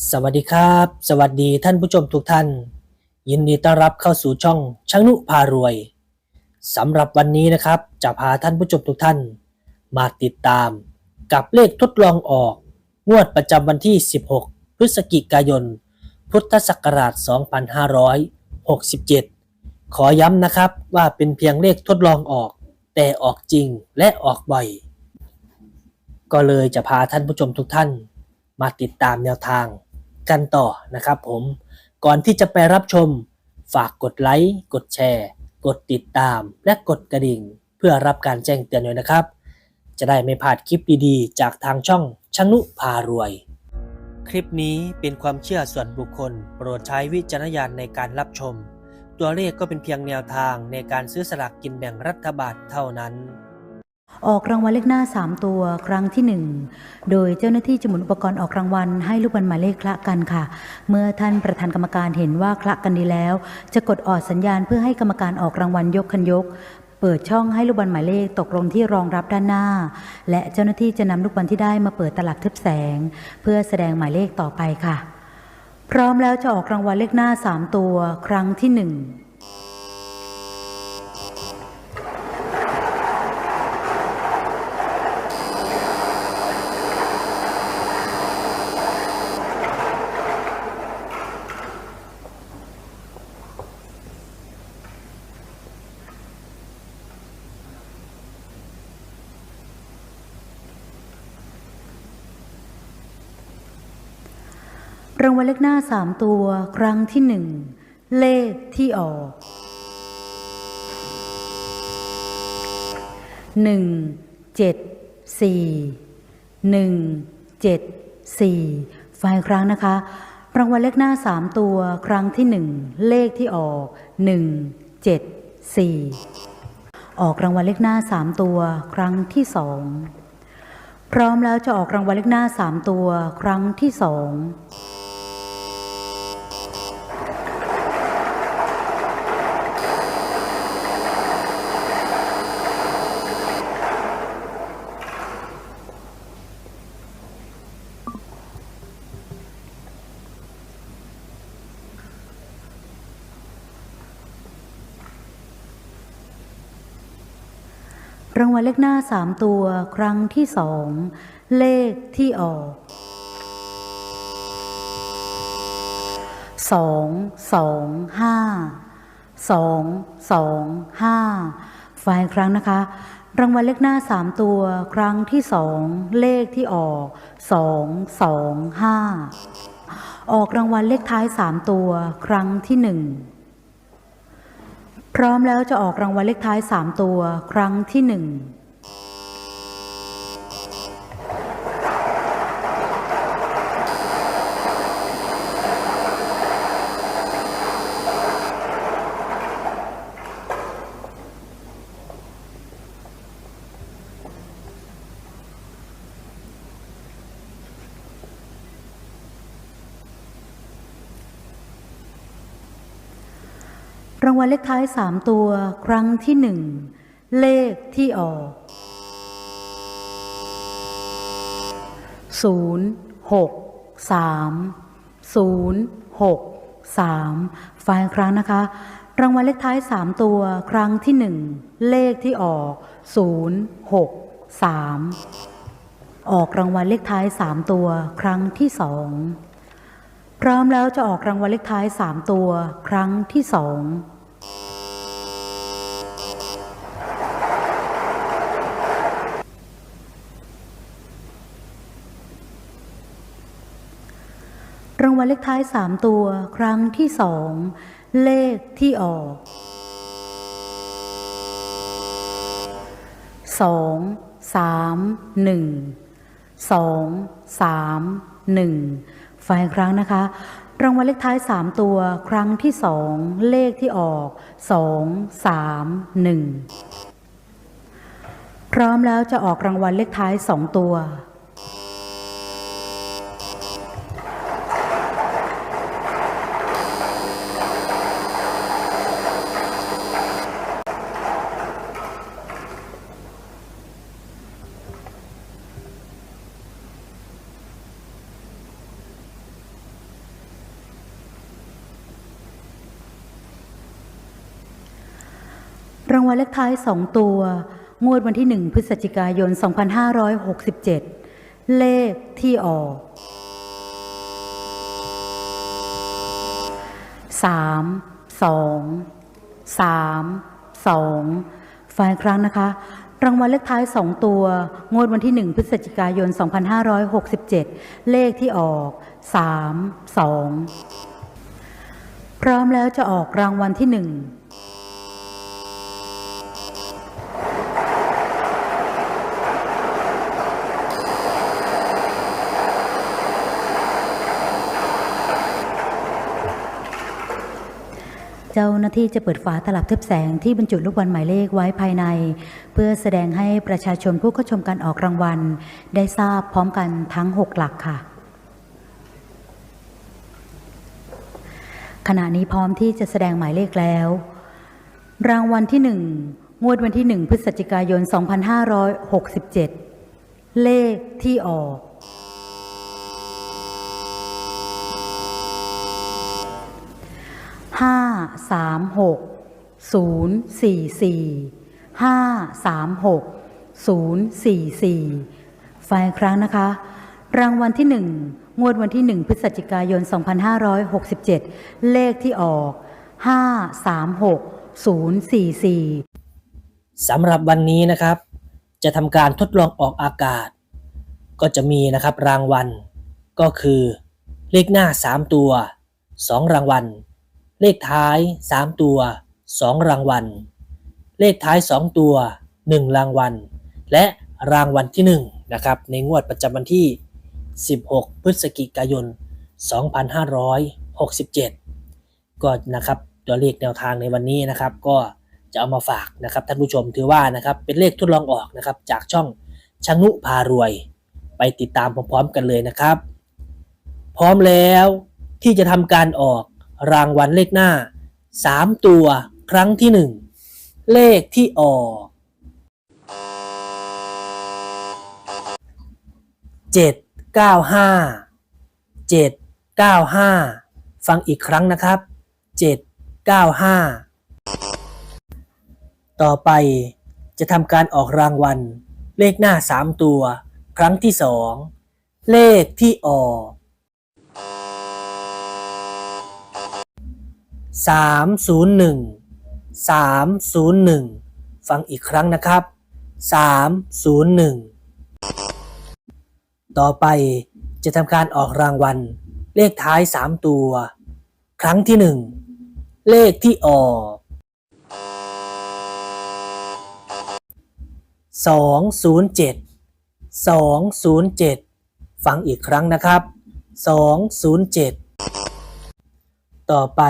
สวัสดีครับ สวัสดีท่านผู้ชมทุกท่าน ยินดีต้อนรับเข้าสู่ช่องช่างนุพารวยสำหรับวันนี้นะครับ จะพาท่านผู้ชมทุกท่าน มาติดตามกับเลขทดลองออก งวดประจำวันที่ 16 พฤศจิกายน พุทธศักราช 2567 ขอย้ำนะครับว่าเป็นเพียงเลขทดลองออก แต่ออกจริงและออกบ่อย ก็เลยจะพาท่านผู้ชมทุกท่าน มาติดตามแนวทางกันต่อนะครับผมก่อนที่จะไปรับชมฝากกดไลค์กดแชร์ กดติดตาม และกดกระดิ่ง เพื่อรับการแจ้งเตือนด้วยนะครับ จะได้ไม่พลาดคลิปดีๆ จากทางช่องชนุพารวย คลิปนี้เป็นความเชื่อส่วนบุคคล โปรดใช้วิจารณญาณในการรับชม ตัวเลขก็เป็นเพียงแนวทางในการซื้อสลากกินแบ่งรัฐบาลเท่านั้น ออกรางวัลเลขหน้า 3 ตัวครั้งที่ 1 โดยเจ้าหน้าที่จะหมุนอุปกรณ์ออกรางวัลให้ลูกบอลหมายเลขคละกันค่ะ เมื่อท่านประธานกรรมการเห็นว่าคละกันดีแล้ว จะกดออดสัญญาณเพื่อให้กรรมการออกรางวัลยกคันยก เปิดช่องให้ลูกบอลหมายเลขตกลงที่รองรับด้านหน้า และเจ้าหน้าที่จะนำลูกบอลที่ได้มาเปิดตลับทึบแสง เพื่อแสดงหมายเลขต่อไปค่ะ พร้อมแล้วจะออกรางวัลเลขหน้า 3 ตัว ครั้งที่ 1 รางวัลเลขหน้าสามตัวครั้งที่หนึ่งเลขที่ออกหนึ่งเจ็ดสี่หนึ่งเจ็ดสี่ฝ่ายครั้งนะคะ รางวัลเลขหน้าสามตัวครั้งที่หนึ่งเลขที่ออกหนึ่งเจ็ดสี่ออกรางวัลเลขหน้าสามตัวครั้งที่สองพร้อมแล้วจะออกรางวัลเลขหน้าสามตัวครั้งที่สอง รางวัลเลขหน้าสามตัวครั้งที่สองเลขที่ออกสองสองห้าสองสองห้าฝ่ายครั้งนะคะ รางวัลเลขหน้าสามตัวครั้งที่สองเลขที่ออกสองสองห้าออกรางวัลเลขท้ายสามตัวครั้งที่หนึ่ง พร้อมแล้วจะออกรางวัลเลขท้าย 3 ตัว ครั้งที่ 1 รางวัลเลขท้าย3ตัว ครั้งที่1เลขที่ออก0 6 3 0 6 3ฝ่ายครั้งนะคะ รางวัลเลขท้าย3ตัว ครั้งที่1เลขที่ออก0 6 3ออกรางวัลเลขท้าย3ตัว ครั้งที่2 พร้อมแล้วจะออกรางวัลเลขท้าย 3 ตัว ครั้งที่สองรางวัลเลขท้าย 3 ตัว ครั้งที่สองเลขที่ออก 2 3 1 2 3 1 ฝ่ายครั้งนะคะ รางวัลเลขท้าย 3 ตัวครั้งที่สองเลขที่ออกสองสามหนึ่งพร้อมแล้วจะออกรางวัลเลขท้าย 2 ตัวางวัลเลขท้ายสองตัว งวดวันที่หนึ่งพฤศจิกายน 2567 เลขที่ออก 3 2 3 2ฝ่ายครั้งนะคะ รางวัลเลขท้าย 2 ตัว งวดวันที่ 1 พฤศจิกายน 2567 เลขที่ออก 3 2 พร้อมแล้วจะออกรางวัลที่ 1 เจ้าหน้าที่จะเปิดฝาตลับทึบแสงที่บรรจุลูกบอลหมายเลขไว้ภายใน เพื่อแสดงให้ประชาชนผู้เข้าชมการออกรางวัล ได้ทราบพร้อมกันทั้ง 6 หลักค่ะ ขณะนี้พร้อมที่จะแสดงหมายเลขแล้ว รางวัลที่ 1 งวดวันที่ 1 พฤศจิกายน 2567 เลขที่ออก ห้าสามหกศูนย์สี่สี่ห้าสามหกศูนย์สี่สี่ฝ่ายครั้งนะคะ รางวัลที่หนึ่งงวดวันที่หนึ่งพฤศจิกายน 2567 เลขที่ออก 536 044 สำหรับวันนี้นะครับ จะทำการทดลองออกอากาศ ก็จะมีนะครับรางวัล ก็คือเลขหน้า 3 ตัว 2 รางวัล เลขท้าย 3 ตัว 2 รางวัล เลขท้าย 2 ตัว 1 รางวัล และรางวัลที่1นะครับในงวดประจำวันที่ 16 พฤศจิกายน 2567 ก็นะครับตัวเลขแนวทางในวันนี้นะครับ ก็จะเอามาฝากนะครับท่านผู้ชมถือว่านะครับเป็นเลขทดลองออกนะครับจากช่องชะงุพารวย ไปติดตามพร้อมๆกันเลยนะครับ พร้อมแล้วที่จะทำการออก รางวัลเลขหน้า 3 ตัวครั้งที่ 1 เลขที่ออกเจ็ดเก้าห้าเจ็ดเก้าห้าฟังอีกครั้งนะครับเจ็ดเก้าห้าต่อไปจะทำการออกรางวัล เลขหน้าสามตัว ครั้งที่สองเลขที่ออก สามศูนย์หนึ่งสามศูนย์หนึ่งฟังอีกครั้งนะครับสามศูนย์หนึ่งต่อไปจะทำการออกรางวัล เลขท้าย 3 ตัว ครั้งที่ 1 เลขที่ออก207 207 ฟังอีกครั้งนะครับ 207 ต่อไป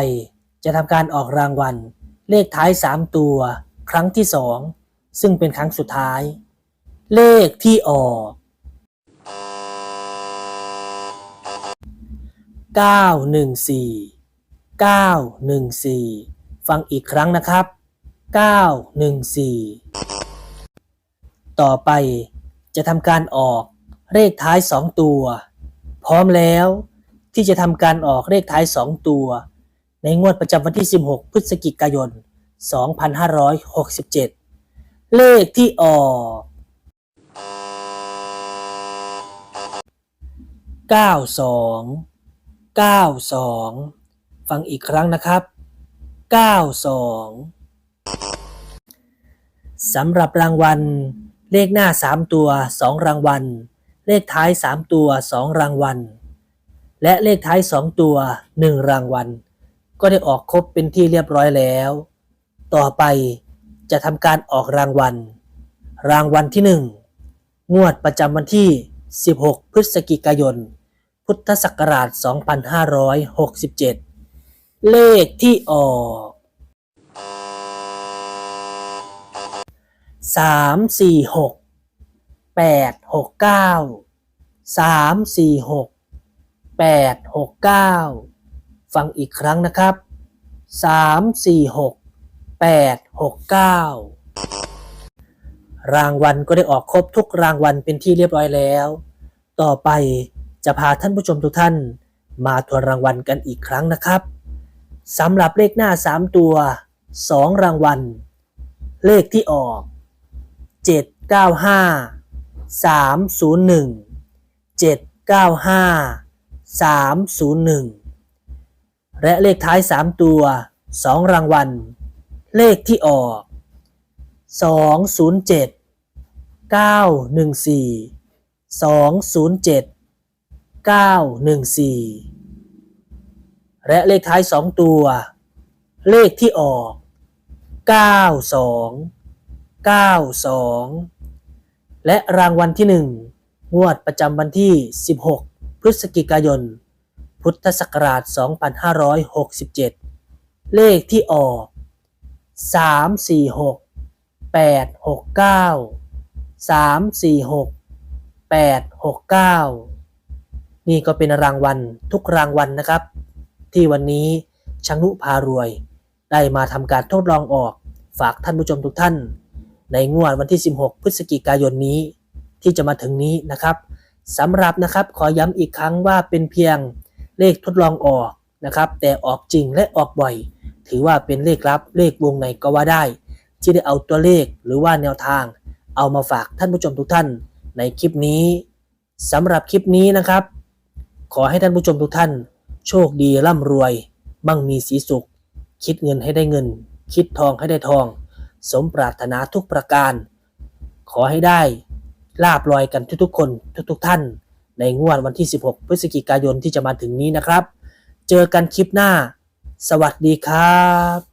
จะทำการออกรางวัล เลขท้าย 3 ตัว ครั้งที่ 2 ซึ่งเป็นครั้งสุดท้าย เลขที่ออกเก้าหนึ่งสี่เก้าหนึ่งสี่ฟังอีกครั้งนะครับเก้าหนึ่งสี่ต่อไปจะทำการออกเลขท้ายสองตัว พร้อมแล้วที่จะทำการออกเลขท้ายสองตัว ในงวดประจำวันที่ 16 พฤศจิกายน 2567 เลขที่ออก92 92 ฟังอีกครั้งนะครับ 92 สำหรับรางวัล เลขหน้า 3 ตัว 2 รางวัล เลขท้าย 3 ตัว 2 รางวัล และเลขท้าย 2 ตัว 1 รางวัล ก็ได้ออกครบเป็นที่เรียบร้อยแล้ว ต่อไปจะทำการออกรางวัล รางวัลที่ 1 งวดประจำวันที่ 16 พฤศจิกายน พุทธศักราช 2567 เลขที่ออก 3 4 6 8 6 9 3 4 6 8 6 9 ฟังอีกครั้งนะครับ 3 4 6 8 6 9 รางวัลก็ได้ออกครบทุกรางวัลเป็นที่เรียบร้อยแล้ว ต่อไปจะพาท่านผู้ชมทุกท่าน มาทวนรางวัลกันอีกครั้งนะครับสำหรับเลขหน้า 3 ตัว 2 รางวัล เลขที่ออก 795 301 795 301 และเลขท้ายสามตัวสองรางวัล เลขที่ออกสองศูนย์เจ็ดเก้าหนึ่งสี่สองศูนย์เจ็ดเก้าหนึ่งสี่และเลขท้ายสองตัว เลขที่ออกเก้าสองเก้าสองและรางวัลที่หนึ่งงวดประจำวันที่ 16 พฤศจิกายน พุทธศักราช 2567 เลขที่ออก 3 4 6 8 6 9 3 4 6 8 6 9 นี่ก็เป็นรางวัลทุกรางวัลนะครับ ที่วันนี้ชังนุพารวย ได้มาทำการทดลองออกฝากท่านผู้ชมทุกท่าน ในงวดวันที่ 16 พฤศจิกายนนี้ ที่จะมาถึงนี้นะครับสำหรับนะครับขอย้ำอีกครั้งว่าเป็นเพียง เลขทดลองออกนะครับ แต่ออกจริงและออกบ่อย ถือว่าเป็นเลขลับเลขวงในก็ว่าได้ ที่ได้เอาตัวเลขหรือว่าแนวทาง เอามาฝากท่านผู้ชมทุกท่านในคลิปนี้สำหรับคลิปนี้นะครับ ขอให้ท่านผู้ชมทุกท่าน โชคดีร่ำรวยมั่งมีสีสุข คิดเงินให้ได้เงิน คิดทองให้ได้ทอง สมปรารถนาทุกประการ ขอให้ได้ลาบลอยกันทุกๆคนทุกๆท่าน ในงวดวันที่ 16 พฤศจิกายนที่จะมาถึงนี้นะครับ เจอกันคลิปหน้า สวัสดีครับ